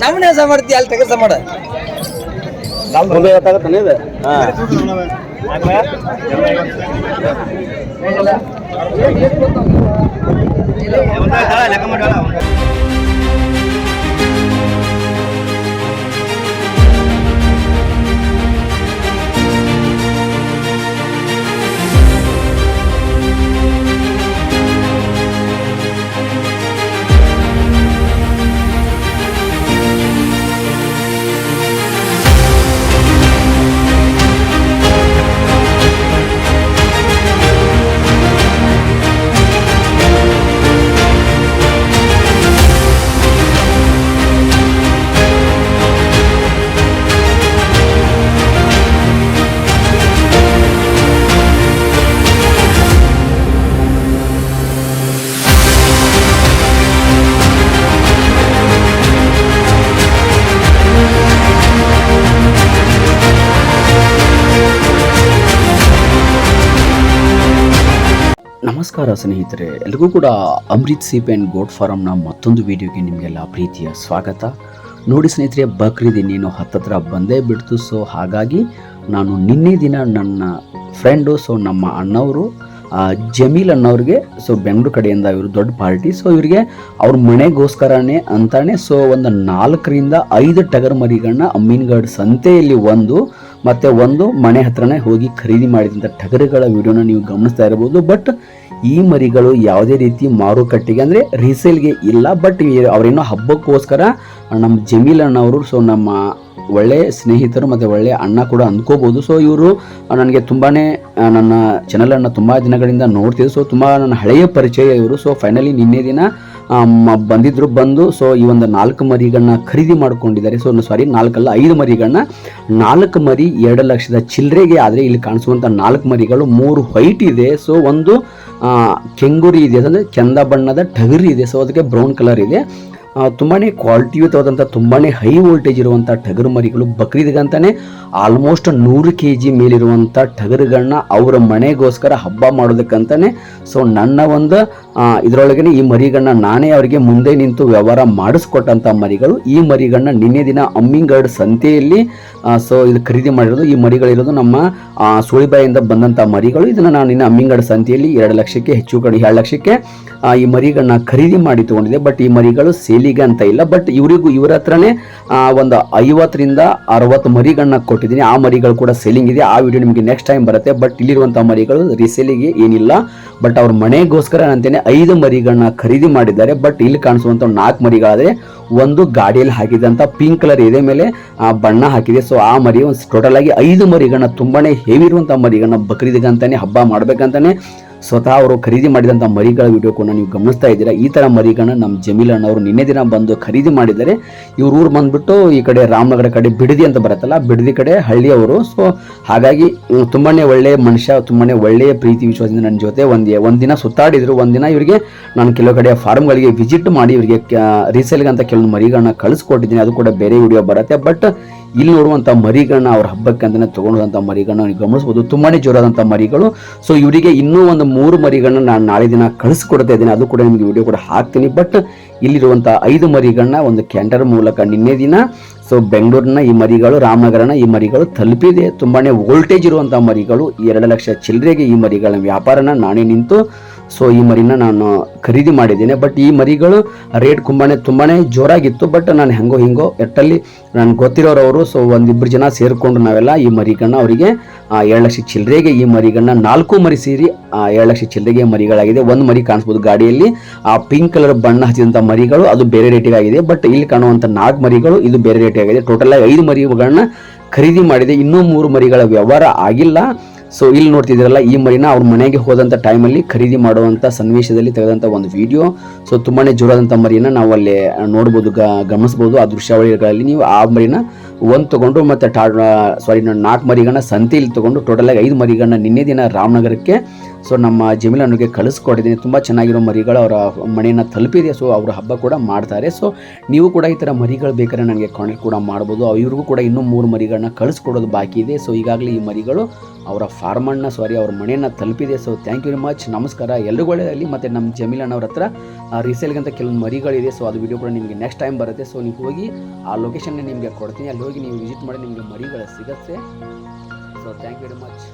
ನಮ್ಮನೆ ಸಮರ್ಥಿ ಅಲ್ಲಿ ತೆಗೆಸ ಮಾಡ ಮುಂದೆ ಗೊತ್ತಾಗತ್ತಾನೆ ಇದು. ಹಾ. ನಮಸ್ಕಾರ ಸ್ನೇಹಿತರೆ, ಎಲ್ರಿಗೂ ಕೂಡ ಅಮೃತ್ ಸೀಪ್ ಆ್ಯಂಡ್ ಗೋಟ್ ಫಾರಮ್ನ ಮತ್ತೊಂದು ವಿಡಿಯೋಗೆ ನಿಮಗೆಲ್ಲ ಪ್ರೀತಿಯ ಸ್ವಾಗತ. ನೋಡಿ ಸ್ನೇಹಿತರೆ, ಬಕ್ರೀದ್ ಇನ್ನೇನು ಹತ್ತತ್ರ ಬಂದೇ ಬಿಡ್ತು. ಸೊ ಹಾಗಾಗಿ ನಾನು ನಿನ್ನೆ ದಿನ ನನ್ನ ಫ್ರೆಂಡು ಸೊ ನಮ್ಮ ಅಣ್ಣವರು ಜಮೀಲ್ ಅನ್ನೋರಿಗೆ ಸೊ ಬೆಂಗಳೂರು ಕಡೆಯಿಂದ ಇವರು ದೊಡ್ಡ ಪಾರ್ಟಿ ಸೊ ಇವರಿಗೆ ಅವ್ರ ಮನೆಗೋಸ್ಕರನೇ ಅಂತಾನೆ ಸೊ ಒಂದು ನಾಲ್ಕರಿಂದ ಐದು ಟಗರ್ ಮರಿಗಳನ್ನ ಅಮ್ಮೀನ್ಗಢ್ ಸಂತೆಯಲ್ಲಿ ಒಂದು ಮತ್ತೆ ಒಂದು ಮನೆ ಹತ್ರನೇ ಹೋಗಿ ಖರೀದಿ ಮಾಡಿದಂಥ ಟಗರುಗಳ ವಿಡಿಯೋನ ನೀವು ಗಮನಿಸ್ತಾ ಇರಬಹುದು. ಬಟ್ ಈ ಮರಿಗಳು ಯಾವುದೇ ರೀತಿ ಮಾರುಕಟ್ಟೆಗೆ ಅಂದರೆ ರೀಸೇಲ್ಗೆ ಇಲ್ಲ. ಬಟ್ ಅವರೇನೋ ಹಬ್ಬಕ್ಕೋಸ್ಕರ ನಮ್ಮ ಜಮೀಲ್ ಅಣ್ಣವರು ಸೊ ನಮ್ಮ ಒಳ್ಳೆ ಸ್ನೇಹಿತರು ಮತ್ತು ಒಳ್ಳೆ ಅಣ್ಣ ಕೂಡ ಅಂದ್ಕೋಬೋದು ಸೊ ಇವರು ನನಗೆ ತುಂಬಾ ನನ್ನ ಚಾನಲನ್ನು ತುಂಬ ದಿನಗಳಿಂದ ನೋಡ್ತಿದ್ರು. ಸೊ ತುಂಬ ನನ್ನ ಹಳೆಯ ಪರಿಚಯ ಇವರು. ಸೊ ಫೈನಲಿ ನಿನ್ನೆ ದಿನ ಬಂದಿದ್ರು, ಬಂದು ಸೊ ಈ ಒಂದು ನಾಲ್ಕು ಮರಿಗಳನ್ನ ಖರೀದಿ ಮಾಡ್ಕೊಂಡಿದ್ದಾರೆ. ಸೊ ಸಾರಿ ನಾಲ್ಕಲ್ಲ, ಐದು ಮರಿಗಳನ್ನ. ನಾಲ್ಕು ಮರಿ ಎರಡು ಲಕ್ಷದ ಚಿಲ್ಲರೆಗೆ ಆದರೆ ಇಲ್ಲಿ ಕಾಣಿಸುವಂಥ ನಾಲ್ಕು ಮರಿಗಳು ಮೂರು ವೈಟ್ ಇದೆ. ಸೊ ಒಂದು ಕೆಂಗುರಿ ಇದೆ, ಅಂದರೆ ಚಂದ ಬಣ್ಣದ ಟಗರಿ ಇದೆ. ಸೊ ಅದಕ್ಕೆ ಬ್ರೌನ್ ಕಲರ್ ಇದೆ. ತುಂಬಾ ಕ್ವಾಲಿಟಿಯುತವಾದಂಥ ತುಂಬಾ ಹೈ ವೋಲ್ಟೇಜ್ ಇರುವಂಥ ಟಗರು ಮರಿಗಳು ಬಕ್ರೀದ್ಗಂತಾನೆ ಆಲ್ಮೋಸ್ಟ್ ನೂರು ಕೆ ಜಿ ಮೇಲಿರುವಂಥ ಟಗರುಗಳನ್ನ ಅವರ ಮನೆಗೋಸ್ಕರ ಹಬ್ಬ ಮಾಡೋದಕ್ಕಂತಾನೆ. ಸೊ ನನ್ನ ಒಂದು ಇದರೊಳಗನೆ ಈ ಮರಿಗಳನ್ನ ನಾನೇ ಅವರಿಗೆ ಮುಂದೆ ನಿಂತು ವ್ಯವಹಾರ ಮಾಡಿಸ್ಕೊಟ್ಟಂಥ ಮರಿಗಳು. ಈ ಮರಿಗಳನ್ನ ನಿನ್ನೆ ದಿನ ಅಮ್ಮಿಂಗಡ್ ಸಂತೆಯಲ್ಲಿ ಸೊ ಇದು ಖರೀದಿ ಮಾಡಿರೋದು. ಈ ಮರಿಗಳಿರೋದು ನಮ್ಮ ಸುಳಿಬಾಯಿಂದ ಬಂದಂಥ ಮರಿಗಳು. ಇದನ್ನು ನಾನು ನಿನ್ನ ಅಮ್ಮಿಂಗಡ್ ಸಂತೆಯಲ್ಲಿ ಎರಡು ಲಕ್ಷಕ್ಕೆ ಹೆಚ್ಚು ಕಡೆ ಎರಡು ಲಕ್ಷಕ್ಕೆ ಈ ಮರಿಗಳನ್ನ ಖರೀದಿ ಮಾಡಿ ತಗೊಂಡಿದೆ. ಬಟ್ ಈ ಮರಿಗಳು ಸೇಲಿಗೆ ಅಂತ ಇಲ್ಲ. ಬಟ್ ಇವರಿಗೂ ಇವರ ಹತ್ರನೇ ಒಂದು ಐವತ್ತರಿಂದ ಅರವತ್ತು ಮರಿಗಳನ್ನ ಕೊಟ್ಟಿದ್ದೀನಿ. ಆ ಮರಿಗಳು ಕೂಡ ಸೇಲಿಂಗ್ ಇದೆ. ಆ ವಿಡಿಯೋ ನಿಮಗೆ ನೆಕ್ಸ್ಟ್ ಟೈಮ್ ಬರುತ್ತೆ. ಬಟ್ ಇಲ್ಲಿರುವಂಥ ಮರಿಗಳು ರೀಸೇಲಿಗೆ ಏನಿಲ್ಲ. ಬಟ್ ಅವ್ರ ಮನೆಗೋಸ್ಕರ ಅಂತೇನೆ ಐದು ಮರಿಗಳನ್ನ ಖರೀದಿ ಮಾಡಿದ್ದಾರೆ. ಬಟ್ ಇಲ್ಲಿ ಕಾಣಿಸುವಂಥ ನಾಲ್ಕು ಮರಿಗಳಾದರೆ ಒಂದು ಗಾಡಿಯಲ್ಲಿ ಹಾಕಿದಂಥ ಪಿಂಕ್ ಕಲರ್ ಇದೆ ಮೇಲೆ ಆ, ಬಣ್ಣ ಹಾಕಿದೆ. ಸೊ ಆ ಮರಿ ಒಂದು ಟೋಟಲ್ ಆಗಿ ಐದು ಮರಿಗಳನ್ನ ತುಂಬಾನೇ ಹೆವಿ ಮರಿಗಳನ್ನ ಬಕ್ರೀದಿಗಂತಾನೆ ಹಬ್ಬ ಮಾಡ್ಬೇಕಂತಾನೆ ಸ್ವತಃ ಅವರು ಖರೀದಿ ಮಾಡಿದಂಥ ಮರಿಗಳ ವಿಡಿಯೋ ಕೂಡ ನೀವು ಗಮನಿಸ್ತಾ ಇದ್ದೀರಾ? ಈ ಥರ ಮರಿಗಳನ್ನ ನಮ್ಮ ಜಮೀಲ್ ಅಣ್ಣವರು ನಿನ್ನೆ ದಿನ ಬಂದು ಖರೀದಿ ಮಾಡಿದ್ದಾರೆ. ಇವ್ರ ಊರು ಬಂದ್ಬಿಟ್ಟು ಈ ಕಡೆ ರಾಮನಗರ ಕಡೆ ಬಿಡದಿ ಅಂತ ಬರುತ್ತಲ್ಲ ಬಿಡದಿ ಕಡೆ ಹಳ್ಳಿಯವರು. ಸೊ ಹಾಗಾಗಿ ತುಂಬಾ ಒಳ್ಳೆಯ ಮನುಷ್ಯ ತುಂಬಾ ಒಳ್ಳೆಯ ಪ್ರೀತಿ ವಿಶ್ವಾಸದಿಂದ ನನ್ನ ಜೊತೆ ಒಂದು ಒಂದಿನ ಸುತ್ತಾಡಿದರು. ಒಂದಿನ ಇವರಿಗೆ ನಾನು ಕೆಲವು ಕಡೆ ಫಾರ್ಮ್ಗಳಿಗೆ ವಿಸಿಟ್ ಮಾಡಿ ಇವರಿಗೆ ರೀಸೇಲ್ಗೆ ಅಂತ ಕೆಲವೊಂದು ಮರಿಗಳನ್ನ ಕಳಿಸ್ಕೊಟ್ಟಿದ್ದೀನಿ. ಅದು ಕೂಡ ಬೇರೆ ವಿಡಿಯೋ ಬರುತ್ತೆ. ಬಟ್ ಇಲ್ಲಿ ನೋಡುವಂಥ ಮರಿಗಳನ್ನ ಅವ್ರ ಹಬ್ಬಕ್ಕೆ ಅಂತಲೇ ತೊಗೊಂಡಂಥ ಮರಿಗಳನ್ನ ನೀವು ಗಮನಿಸ್ಬೋದು. ತುಂಬಾ ಜೋರಾದಂಥ ಮರಿಗಳು. ಸೊ ಇವರಿಗೆ ಇನ್ನೂ ಒಂದು ಮೂರು ಮರಿಗಳನ್ನ ನಾನು ನಾಳೆ ದಿನ ಕಳಿಸ್ಕೊಡ್ತಾ ಇದ್ದೀನಿ. ಅದು ಕೂಡ ನಿಮಗೆ ವಿಡಿಯೋ ಕೂಡ ಹಾಕ್ತೀನಿ. ಬಟ್ ಇಲ್ಲಿರುವಂಥ ಐದು ಮರಿಗಳನ್ನ ಒಂದು ಕ್ಯಾಂಡರ್ ಮೂಲಕ ನಿನ್ನೆ ದಿನ ಸೊ ಬೆಂಗಳೂರಿನ ಈ ಮರಿಗಳು, ರಾಮನಗರನ ಈ ಮರಿಗಳು ತಲುಪಿದೆ. ತುಂಬಾ ವೋಲ್ಟೇಜ್ ಇರುವಂಥ ಮರಿಗಳು. ಎರಡು ಲಕ್ಷ ಚಿಲ್ಲರೆಗೆ ಈ ಮರಿಗಳ ವ್ಯಾಪಾರನ ನಾನೇ ನಿಂತು ಸೊ ಈ ಮರಿನ ನಾನು ಖರೀದಿ ಮಾಡಿದ್ದೀನಿ. ಬಟ್ ಈ ಮರಿಗಳು ರೇಟ್ ತುಂಬಾನೇ ತುಂಬಾ ಜೋರಾಗಿತ್ತು. ಬಟ್ ನಾನು ಹೆಂಗೋ ಹಿಂಗೋ ಎಟ್ಟಲ್ಲಿ ನಾನು ಗೊತ್ತಿರೋರವರು ಸೊ ಒಂದಿಬ್ಬರು ಜನ ಸೇರಿಕೊಂಡು ನಾವೆಲ್ಲ ಈ ಮರಿಗಳನ್ನ ಅವರಿಗೆ ಏಳು ಲಕ್ಷ ಚಿಲ್ಲರೆಗೆ ಈ ಮರಿಗಳನ್ನ ನಾಲ್ಕು ಮರಿ ಸೇರಿ ಏಳು ಲಕ್ಷ ಚಿಲ್ಲರೆಗೆ ಮರಿಗಳಾಗಿದೆ. ಒಂದು ಮರಿ ಕಾಣಿಸ್ಬೋದು ಗಾಡಿಯಲ್ಲಿ. ಆ ಪಿಂಕ್ ಕಲರ್ ಬಣ್ಣ ಹಚ್ಚಿದಂಥ ಮರಿಗಳು, ಅದು ಬೇರೆ ರೇಟಿಗಾಗಿದೆ ಬಟ್ ಇಲ್ಲಿ ಕಾಣುವಂಥ ನಾಲ್ಕು ಮರಿಗಳು, ಇದು ಬೇರೆ ರೇಟಿಗಾಗಿದೆ ಟೋಟಲ್ ಆಗಿ ಐದು ಮರಿಗಳನ್ನ ಖರೀದಿ ಮಾಡಿದೆ. ಇನ್ನೂ ಮೂರು ಮರಿಗಳ ವ್ಯವಹಾರ ಆಗಿಲ್ಲ. ಸೊ ಇಲ್ಲಿ ನೋಡ್ತಿದ್ದೀರಲ್ಲ, ಈ ಮರಿನ ಅವ್ರ ಮನೆಗೆ ಹೋದಂಥ ಟೈಮಲ್ಲಿ ಖರೀದಿ ಮಾಡುವಂಥ ಸನ್ನಿವೇಶದಲ್ಲಿ ತೆಗೆದಂಥ ಒಂದು ವಿಡಿಯೋ ಸೊ ತುಂಬಾ ಜೋರಾದಂಥ ಮರಿನ ನಾವು ಅಲ್ಲಿ ನೋಡ್ಬೋದು, ಗ, ಗಮನಿಸ್ಬೋದು. ಆ ದೃಶ್ಯಾವಳಿಗಳಲ್ಲಿ ನೀವು ಆ ಮರಿನ ಒಂದು ತೊಗೊಂಡು ಮತ್ತು ಟಾ ಸಾರಿ ನಾಲ್ಕು ಮರಿಗಳನ್ನ ಸಂತೆಯಲ್ಲಿ ತೊಗೊಂಡು ಟೋಟಲಾಗಿ ಐದು ಮರಿಗಳನ್ನ ನಿನ್ನೆ ದಿನ ರಾಮನಗರಕ್ಕೆ ಸೊ ನಮ್ಮ ಜಮೀಲನಿಗೆ ಕಳಿಸ್ಕೊಟ್ಟಿದ್ದೀನಿ. ತುಂಬ ಚೆನ್ನಾಗಿರೋ ಮರಿಗಳು ಅವರ ಮನೆಯನ್ನು ತಲುಪಿದೆ. ಸೊ ಅವರ ಹಬ್ಬ ಕೂಡ ಮಾಡ್ತಾರೆ. ಸೊ ನೀವು ಕೂಡ ಈ ಥರ ಮರಿಗಳು ಬೇಕಾದ್ರೆ ನನಗೆ ಕಾಂಟ್ಯಾಕ್ಟ್ ಕೂಡ ಮಾಡ್ಬೋದು. ಇವ್ರಿಗೂ ಕೂಡ ಇನ್ನೂ ಮೂರು ಮರಿಗಳನ್ನ ಕಳಿಸ್ಕೊಡೋದು ಬಾಕಿ ಇದೆ. ಸೊ ಈಗಾಗಲೇ ಈ ಮರಿಗಳು ಅವರ ಫಾರ್ಮನ್ನು ಸಾರಿ ಅವ್ರ ಮನೆಯನ್ನು ತಲುಪಿದೆ. So thank you very much ನಮಸ್ಕಾರ. ಎಲ್ರಿಗೂ ಒಳ್ಳೆಯದಾಗಲಿ. ಮತ್ತು ನಮ್ಮ ಜಮೀಲನ್ ಅವ್ರ ಹತ್ರ ರೀಸೇಲ್ಗಂತ ಕೆಲವೊಂದು ಮರಿಗಳಿದೆ. ಸೊ ಅದು ವಿಡಿಯೋ ಕೂಡ ನಿಮಗೆ ನೆಕ್ಸ್ಟ್ ಟೈಮ್ ಬರುತ್ತೆ. ಸೊ ನೀವು ಹೋಗಿ ಆ ಲೊಕೇಶನ್ನ ನಿಮಗೆ ಕೊಡ್ತೀನಿ. ಅಲ್ಲಿ ಹೋಗಿ ನೀವು ವಿಸಿಟ್ ಮಾಡಿ ನಿಮಗೆ ಮರಿಗಳು ಸಿಗುತ್ತೆ. So thank you very much